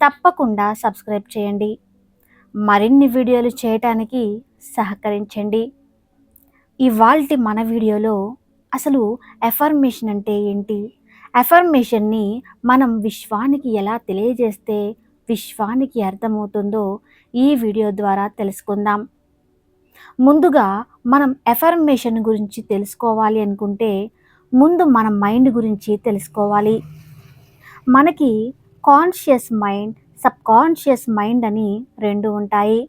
తప్పకుండా సబ్స్క్రైబ్ చేయండి. మరిన్ని వీడియోలు చేయటానికి సహకరించండి. ఇవాల్టి మన వీడియోలో అసలు ఎఫర్మేషన్ అంటే ఏంటి? ఎఫర్మేషన్ని మనం విశ్వానికి ఎలా తెలియజేస్తే విశ్వానికి అర్థమవుతుందో ఈ వీడియో ద్వారా తెలుసుకుందాం. ముందుగా మనం ఎఫర్మేషన్ గురించి తెలుసుకోవాలి అనుకుంటే ముందు మన మైండ్ గురించి తెలుసుకోవాలి. మనకి conscious mind subconscious mind అని రెండు ఉంటాయి.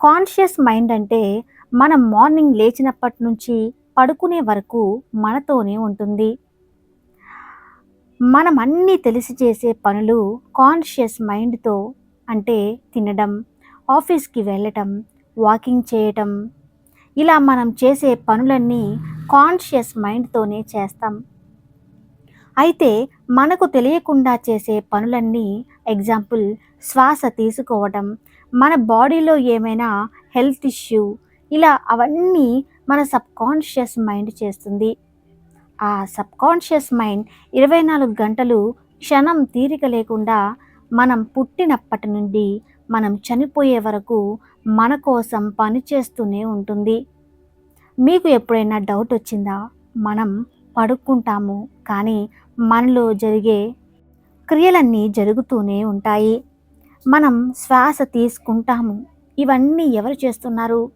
కాన్షియస్ మైండ్ అంటే మనం మార్నింగ్ లేచినప్పటి నుంచి పడుకునే వరకు మనతోనే ఉంటుంది. మనం అన్నీ తెలిసి చేసే పనులు కాన్షియస్ మైండ్తో అంటే తినడం ఆఫీస్కి వెళ్ళటం వాకింగ్ చేయటం. ఇలా మనం చేసే పనులన్నీ కాన్షియస్ మైండ్తోనే చేస్తాం. అయితే మనకు తెలియకుండా చేసే పనులన్నీ ఎగ్జాంపుల్ శ్వాస తీసుకోవడం మన బాడీలో ఏమైనా హెల్త్ ఇష్యూ ఇలా అవన్నీ మన సబ్కాన్షియస్ మైండ్ చేస్తుంది. ఆ సబ్కాన్షియస్ మైండ్ ఇరవై నాలుగు గంటలు క్షణం తీరిక లేకుండా మనం పుట్టినప్పటి నుండి మనం చనిపోయే వరకు మన కోసం పనిచేస్తూనే ఉంటుంది. మీకు ఎప్పుడైనా డౌట్ వచ్చిందా? మనం పడుకుంటాము కానీ మనలో జరిగే క్రియలన్నీ జరుగుతూనే ఉంటాయి. మనం శ్వాస తీసుకుంటాము. ఇవన్నీ ఎవరు చేస్తున్నారు?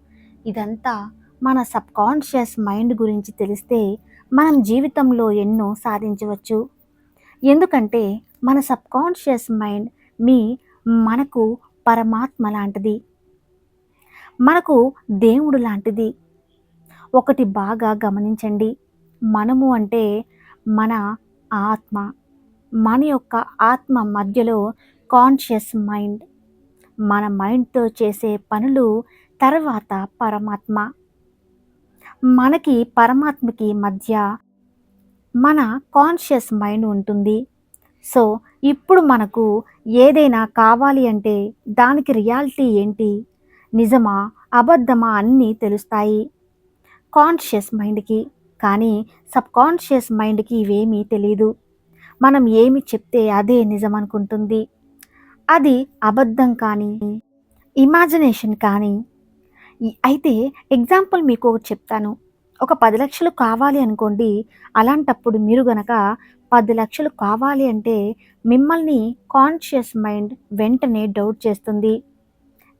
ఇదంతా మన సబ్ కాన్షియస్ మైండ్ గురించి తెలిస్తే మనం జీవితంలో ఎన్నో సాధించవచ్చు. ఎందుకంటే మన సబ్ కాన్షియస్ మైండ్ మీ మనకు పరమాత్మ లాంటిది. మనకు దేవుడు లాంటిది. ఒకటి బాగా గమనించండి. మనము అంటే మన ఆత్మ. మన యొక్క ఆత్మ మధ్యలో కాన్షియస్ మైండ్ మన మైండ్తో చేసే పనులు తర్వాత పరమాత్మ. మనకి పరమాత్మకి మధ్య మన కాన్షియస్ మైండ్ ఉంటుంది. సో ఇప్పుడు మనకు ఏదైనా కావాలి అంటే దానికి రియాలిటీ ఏంటి? నిజమా? అబద్ధమా? అన్నీ తెలుస్తాయి. కాన్షియస్ మైండ్కి కానీ సబ్ కాన్షియస్ మైండ్కి ఇవేమీ తెలియదు మనం ఏమి చెప్తే అదే నిజం అనుకుంటుంది అది అబద్ధం కానీ ఇమాజినేషన్ కానీ. అయితే ఎగ్జాంపుల్ మీకు ఒకటి చెప్తాను. ఒక పది లక్షలు కావాలి అనుకోండి అలాంటప్పుడు మీరు గనక పది లక్షలు కావాలి అంటే మిమ్మల్ని కాన్షియస్ మైండ్ వెంటనే డౌట్ చేస్తుంది.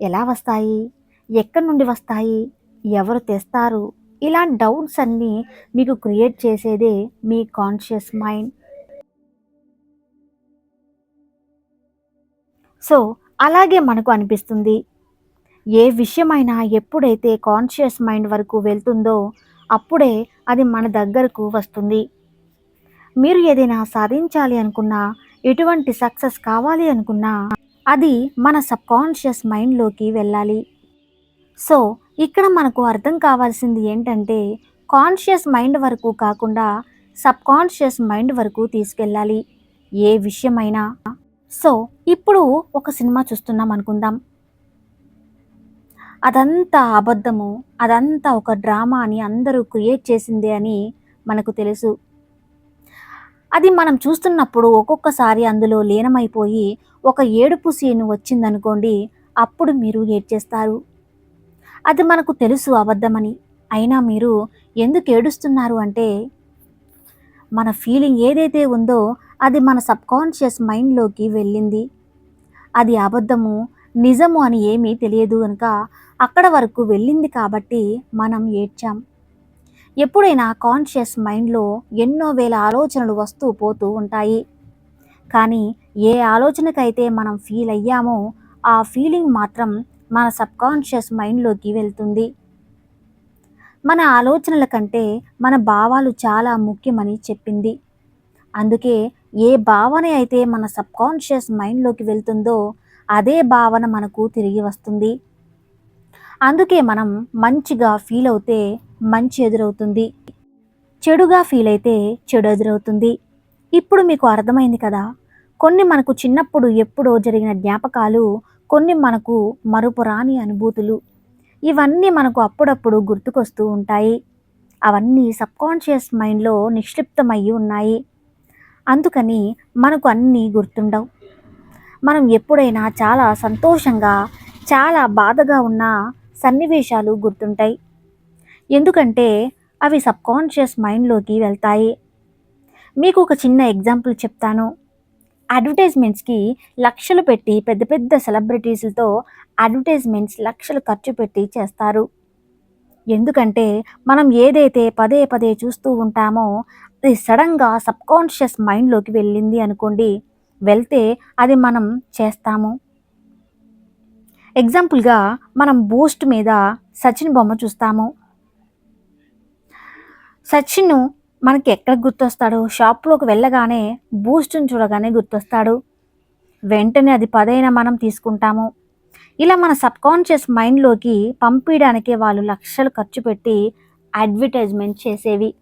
ఎలా వస్తాయి? ఎక్కడి నుండి వస్తాయి? ఎవరు తెస్తారు? ఇలా డౌట్స్ అన్నీ మీకు క్రియేట్ చేసేదే మీ కాన్షియస్ మైండ్. సో అలాగే మనకు అనిపిస్తుంది ఏ విషయమైనా ఎప్పుడైతే కాన్షియస్ మైండ్ వరకు వెళ్తుందో అప్పుడే అది మన దగ్గరకు వస్తుంది. మీరు ఏదైనా సాధించాలి అనుకున్నా ఎటువంటి సక్సెస్ కావాలి అనుకున్నా అది మన సబ్ కాన్షియస్ మైండ్లోకి వెళ్ళాలి. సో ఇక్కడ మనకు అర్థం కావాల్సింది ఏంటంటే కాన్షియస్ మైండ్ వరకు కాకుండా సబ్ కాన్షియస్ మైండ్ వరకు తీసుకెళ్ళాలి. ఏ విషయమైనా. సో ఇప్పుడు ఒక సినిమా చూస్తున్నాం అనుకుందాం. అదంతా అబద్ధము అదంతా ఒక డ్రామా అని అందరూ క్రియేట్ చేసింది అని మనకు తెలుసు. అది మనం చూస్తున్నప్పుడు ఒక్కొక్కసారి అందులో లీనమైపోయి ఒక ఏడుపు సీన్ వచ్చిందనుకోండి అప్పుడు మీరు ఏడ్చేస్తారు. అది మనకు తెలుసు అబద్ధమని. అయినా మీరు ఎందుకు ఏడుస్తున్నారు అంటే మన ఫీలింగ్ ఏదైతే ఉందో అది మన సబ్కాన్షియస్ మైండ్లోకి వెళ్ళింది. అది అబద్ధము నిజము అని ఏమీ తెలియదు కనుక అక్కడ వరకు వెళ్ళింది కాబట్టి మనం ఏడ్చాం. ఎప్పుడైనా కాన్షియస్ మైండ్లో ఎన్నో వేల ఆలోచనలు వస్తూ పోతూ ఉంటాయి. కానీ ఏ ఆలోచనకైతే మనం ఫీల్ అయ్యామో ఆ ఫీలింగ్ మాత్రం మన సబ్కాన్షియస్ మైండ్లోకి వెళ్తుంది. మన ఆలోచనల కంటే మన భావాలు చాలా ముఖ్యమని చెప్పింది. అందుకే ఏ భావన అయితే మన సబ్కాన్షియస్ మైండ్లోకి వెళ్తుందో అదే భావన మనకు తిరిగి వస్తుంది. అందుకే మనం మంచిగా ఫీల్ అవుతే మంచి ఎదురవుతుంది. చెడుగా ఫీల్ అయితే చెడు ఎదురవుతుంది. ఇప్పుడు మీకు అర్థమైంది కదా? కొన్ని మనకు చిన్నప్పుడు ఎప్పుడో జరిగిన జ్ఞాపకాలు కొన్ని మనకు మరుపురాని అనుభూతులు. ఇవన్నీ మనకు అప్పుడప్పుడు గుర్తుకొస్తూ ఉంటాయి. అవన్నీ సబ్కాన్షియస్ మైండ్లో నిక్షిప్తమయ్యి ఉన్నాయి. అందుకని మనకు అన్నీ గుర్తుండవు. మనం ఎప్పుడైనా చాలా సంతోషంగా చాలా బాధగా ఉన్న సన్నివేశాలు గుర్తుంటాయి. ఎందుకంటే అవి సబ్కాన్షియస్ మైండ్లోకి వెళ్తాయి. మీకు ఒక చిన్న ఎగ్జాంపుల్ చెప్తాను. అడ్వర్టైజ్మెంట్స్కి లక్షలు పెట్టి పెద్ద పెద్ద సెలబ్రిటీస్లతో అడ్వర్టైజ్మెంట్స్ లక్షలు ఖర్చు పెట్టి చేస్తారు. ఎందుకంటే మనం ఏదైతే పదే పదే చూస్తూ ఉంటామో అది సడన్గా సబ్కాన్షియస్ మైండ్లోకి వెళ్ళింది అనుకోండి వెళ్తే అది మనం చేస్తాము. ఎగ్జాంపుల్గా మనం బూస్ట్ మీద సచిన్ బొమ్మ చూస్తాము. సచిన్ మనకి ఎక్కడ గుర్తొస్తాడు? షాప్లోకి వెళ్ళగానే బూస్ట్ని చూడగానే గుర్తొస్తాడు. వెంటనే అది పదైనా మనం తీసుకుంటాము. ఇలా మన సబ్కాన్షియస్ మైండ్లోకి పంపించడానికి వాళ్ళు లక్షలు ఖర్చు పెట్టి అడ్వర్టైజ్మెంట్ చేసేవి.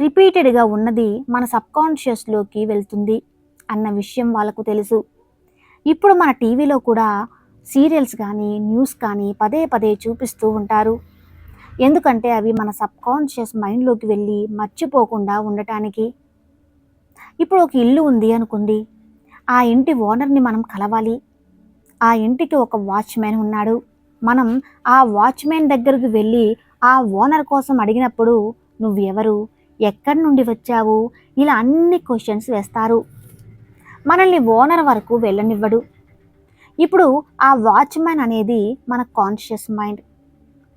రిపీటెడ్గా ఉన్నది మన సబ్కాన్షియస్లోకి వెళ్తుంది అన్న విషయం వాళ్ళకు తెలుసు. ఇప్పుడు మన టీవీలో కూడా సీరియల్స్ కానీ న్యూస్ కానీ పదే పదే చూపిస్తూ ఉంటారు. ఎందుకంటే అవి మన సబ్కాన్షియస్ మైండ్లోకి వెళ్ళి మర్చిపోకుండా ఉండటానికి. ఇప్పుడు ఒక ఇల్లు ఉంది అనుకుంది. ఆ ఇంటి ఓనర్ని మనం కలవాలి. ఆ ఇంటికి ఒక వాచ్మెన్ ఉన్నాడు. మనం ఆ వాచ్మెన్ దగ్గరకు వెళ్ళి ఆ ఓనర్ కోసం అడిగినప్పుడు నువ్వు ఎవరు ఎక్కడి నుండి వచ్చావు? ఇలా అన్ని క్వశ్చన్స్ వేస్తారు. మనల్ని ఓనర్ వరకు వెళ్ళనివ్వడు. ఇప్పుడు ఆ వాచ్మెన్ అనేది మన కాన్షియస్ మైండ్.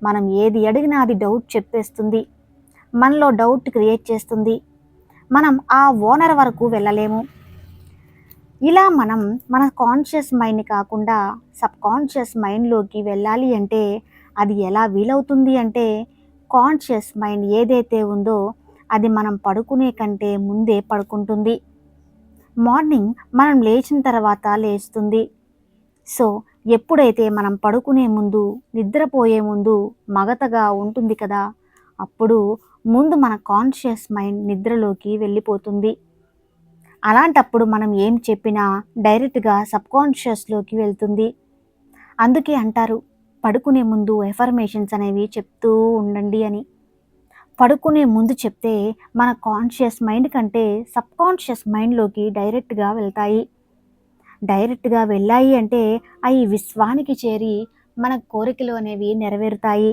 మనం ఏది అడిగినా అది డౌట్ చెప్పేస్తుంది. మనలో డౌట్ క్రియేట్ చేస్తుంది. మనం ఆ ఓనర్ వరకు వెళ్ళలేము. ఇలా మనం మన కాన్షియస్ మైండ్ కాకుండా సబ్ కాన్షియస్ మైండ్లోకి వెళ్ళాలి అంటే అది ఎలా వీలవుతుంది అంటే కాన్షియస్ మైండ్ ఏదైతే ఉందో అది మనం పడుకునే కంటే ముందే పడుకుంటుంది. మార్నింగ్ మనం లేచిన తర్వాత లేస్తుంది. సో ఎప్పుడైతే మనం పడుకునే ముందు నిద్రపోయే ముందు మగతగా ఉంటుంది కదా అప్పుడు ముందు మన కాన్షియస్ మైండ్ నిద్రలోకి వెళ్ళిపోతుంది. అలాంటప్పుడు మనం ఏం చెప్పినా డైరెక్ట్గా సబ్కాన్షియస్లోకి వెళ్తుంది. అందుకే అంటారు పడుకునే ముందు ఎఫర్మేషన్స్ అనేవి చెప్తూ ఉండండి అని. పడుకునే ముందు చెప్తే మన కాన్షియస్ మైండ్ కంటే సబ్కాన్షియస్ మైండ్లోకి డైరెక్ట్గా వెళ్తాయి. డైరెక్ట్గా వెళ్ళాయి అంటే అవి విశ్వానికి చేరి మన కోరికలు అనేవి నెరవేరుతాయి.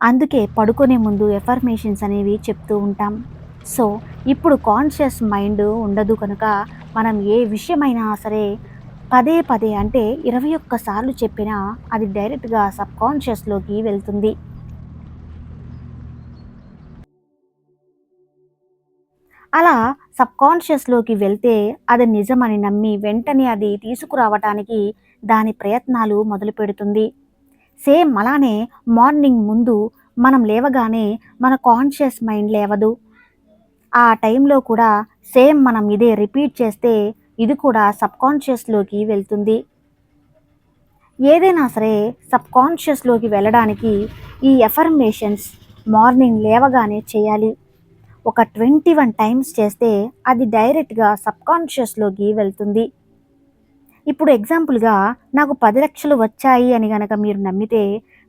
అందుకే పడుకునే ముందు ఎఫర్మేషన్స్ అనేవి చెప్తూ ఉంటాం. సో ఇప్పుడు కాన్షియస్ మైండ్ ఉండదు కనుక మనం ఏ విషయమైనా సరే పదే పదే అంటే ఇరవై ఒక్కసార్లు చెప్పినా అది డైరెక్ట్గా సబ్కాన్షియస్లోకి వెళ్తుంది. అలా సబ్కాన్షియస్లోకి వెళ్తే అది నిజమని నమ్మి వెంటనే అది తీసుకురావటానికి దాని ప్రయత్నాలు మొదలు పెడుతుంది సేమ్ అలానే మార్నింగ్ ముందు మనం లేవగానే మన కాన్షియస్ మైండ్ లేవదు. ఆ టైంలో కూడా సేమ్ మనం ఇదే రిపీట్ చేస్తే ఇది కూడా సబ్కాన్షియస్లోకి వెళ్తుంది. ఏదైనా సరే సబ్కాన్షియస్లోకి వెళ్ళడానికి ఈ ఎఫర్మేషన్స్ మార్నింగ్ లేవగానే చేయాలి. ఒక ట్వంటీ వన్ టైమ్స్ చేస్తే అది డైరెక్ట్గా సబ్కాన్షియస్లోకి వెళ్తుంది. ఇప్పుడు ఎగ్జాంపుల్గా నాకు పది లక్షలు వచ్చాయి అని కనుక మీరు నమ్మితే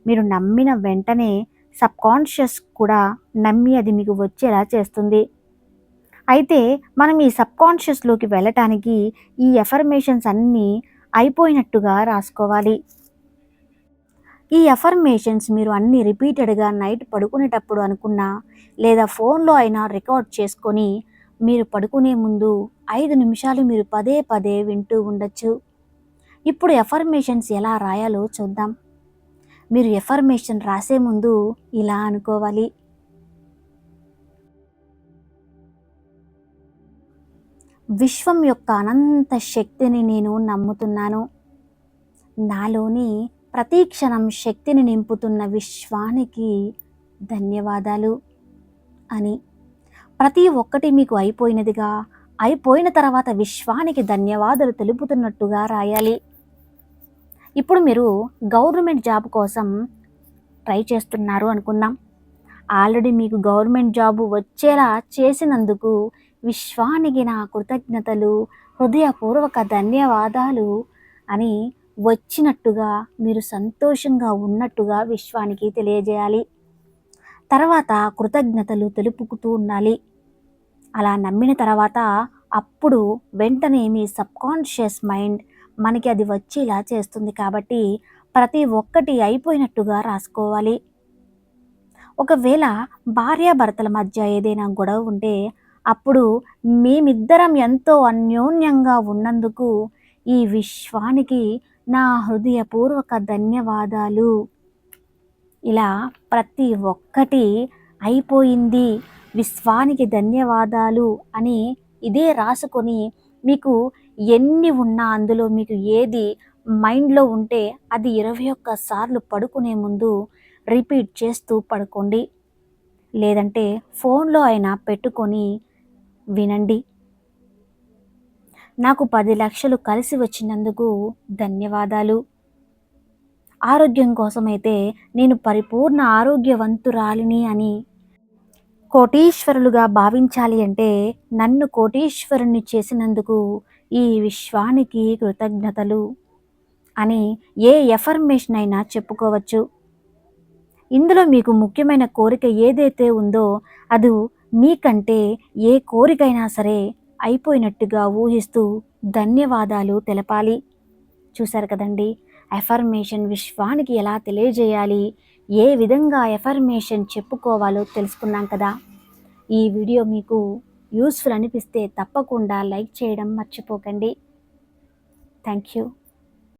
మీరు నమ్మిన వెంటనే సబ్కాన్షియస్ కూడా నమ్మి అది మీకు వచ్చేలా చేస్తుంది. అయితే మనం ఈ సబ్కాన్షియస్లోకి వెళ్ళటానికి ఈ ఎఫర్మేషన్స్ అన్నీ అయిపోయినట్టుగా రాసుకోవాలి. ఈ అఫర్మేషన్స్ మీరు అన్ని రిపీటెడ్గా నైట్ పడుకునేటప్పుడు అనుకున్నా లేదా ఫోన్లో అయినా రికార్డ్ చేసుకొని మీరు పడుకునే ముందు ఐదు నిమిషాలు మీరు పదే పదే వింటూ ఉండొచ్చు. ఇప్పుడు ఎఫర్మేషన్స్ ఎలా రాయాలో చూద్దాం. మీరు ఎఫర్మేషన్ రాసే ముందు ఇలా అనుకోవాలి. విశ్వం యొక్క అనంత శక్తిని నేను నమ్ముతున్నాను. నాలోని ప్రతి క్షణం శక్తిని నింపుతున్న విశ్వానికి ధన్యవాదాలు అని. ప్రతి ఒక్కటి మీకు అయిపోయినదిగా అయిపోయిన తర్వాత విశ్వానికి ధన్యవాదాలు తెలుపుతున్నట్టుగా రాయాలి. ఇప్పుడు మీరు గవర్నమెంట్ జాబ్ కోసం ట్రై చేస్తున్నారు అనుకుందాం. ఆల్రెడీ మీకు గవర్నమెంట్ జాబు వచ్చేలా చేసినందుకు విశ్వానికి నా కృతజ్ఞతలు హృదయపూర్వక ధన్యవాదాలు అని వచ్చినట్టుగా మీరు సంతోషంగా ఉన్నట్టుగా విశ్వానికి తెలియజేయాలి. తర్వాత కృతజ్ఞతలు తెలుపుకుతూ ఉండాలి. అలా నమ్మిన తర్వాత అప్పుడు వెంటనే మీ సబ్కాన్షియస్ మైండ్ మనకి అది వచ్చేలా చేస్తుంది కాబట్టి ప్రతి ఒక్కటి అయిపోయినట్టుగా రాసుకోవాలి. ఒకవేళ భార్యాభర్తల మధ్య ఏదైనా గొడవ ఉంటే అప్పుడు మేమిద్దరం ఎంతో అన్యోన్యంగా ఉన్నందుకు ఈ విశ్వానికి నా హృదయపూర్వక ధన్యవాదాలు. ఇలా ప్రతి ఒక్కటి అయిపోయింది. విశ్వానికి ధన్యవాదాలు అని ఇదే రాసుకొని మీకు ఎన్ని ఉన్నా అందులో మీకు ఏది మైండ్లో ఉంటే అది ఇరవై ఒక్క సార్లు పడుకునే ముందు రిపీట్ చేస్తూ పడుకోండి. లేదంటే ఫోన్లో అయినా పెట్టుకొని వినండి. నాకు పది లక్షలు కలిసి వచ్చినందుకు ధన్యవాదాలు. ఆరోగ్యం కోసమైతే నేను పరిపూర్ణ ఆరోగ్యవంతురాలిని అని కోటీశ్వరులుగా భావించాలి అంటే నన్ను కోటీశ్వరుని చేసినందుకు ఈ విశ్వానికి కృతజ్ఞతలు అని ఏ ఎఫర్మేషన్ అయినా చెప్పుకోవచ్చు. ఇందులో మీకు ముఖ్యమైన కోరిక ఏదైతే ఉందో అది మీకంటే ఏ కోరికైనా సరే అయిపోయినట్టుగా ఊహిస్తూ ధన్యవాదాలు తెలపాలి. చూశారు కదండి? ఎఫర్మేషన్ విశ్వానికి ఎలా తెలియజేయాలి? ఏ విధంగా ఎఫర్మేషన్ చెప్పుకోవాలో తెలుసుకున్నాం కదా. ఈ వీడియో మీకు యూస్ఫుల్ అనిపిస్తే తప్పకుండా లైక్ చేయడం మర్చిపోకండి. Thank you.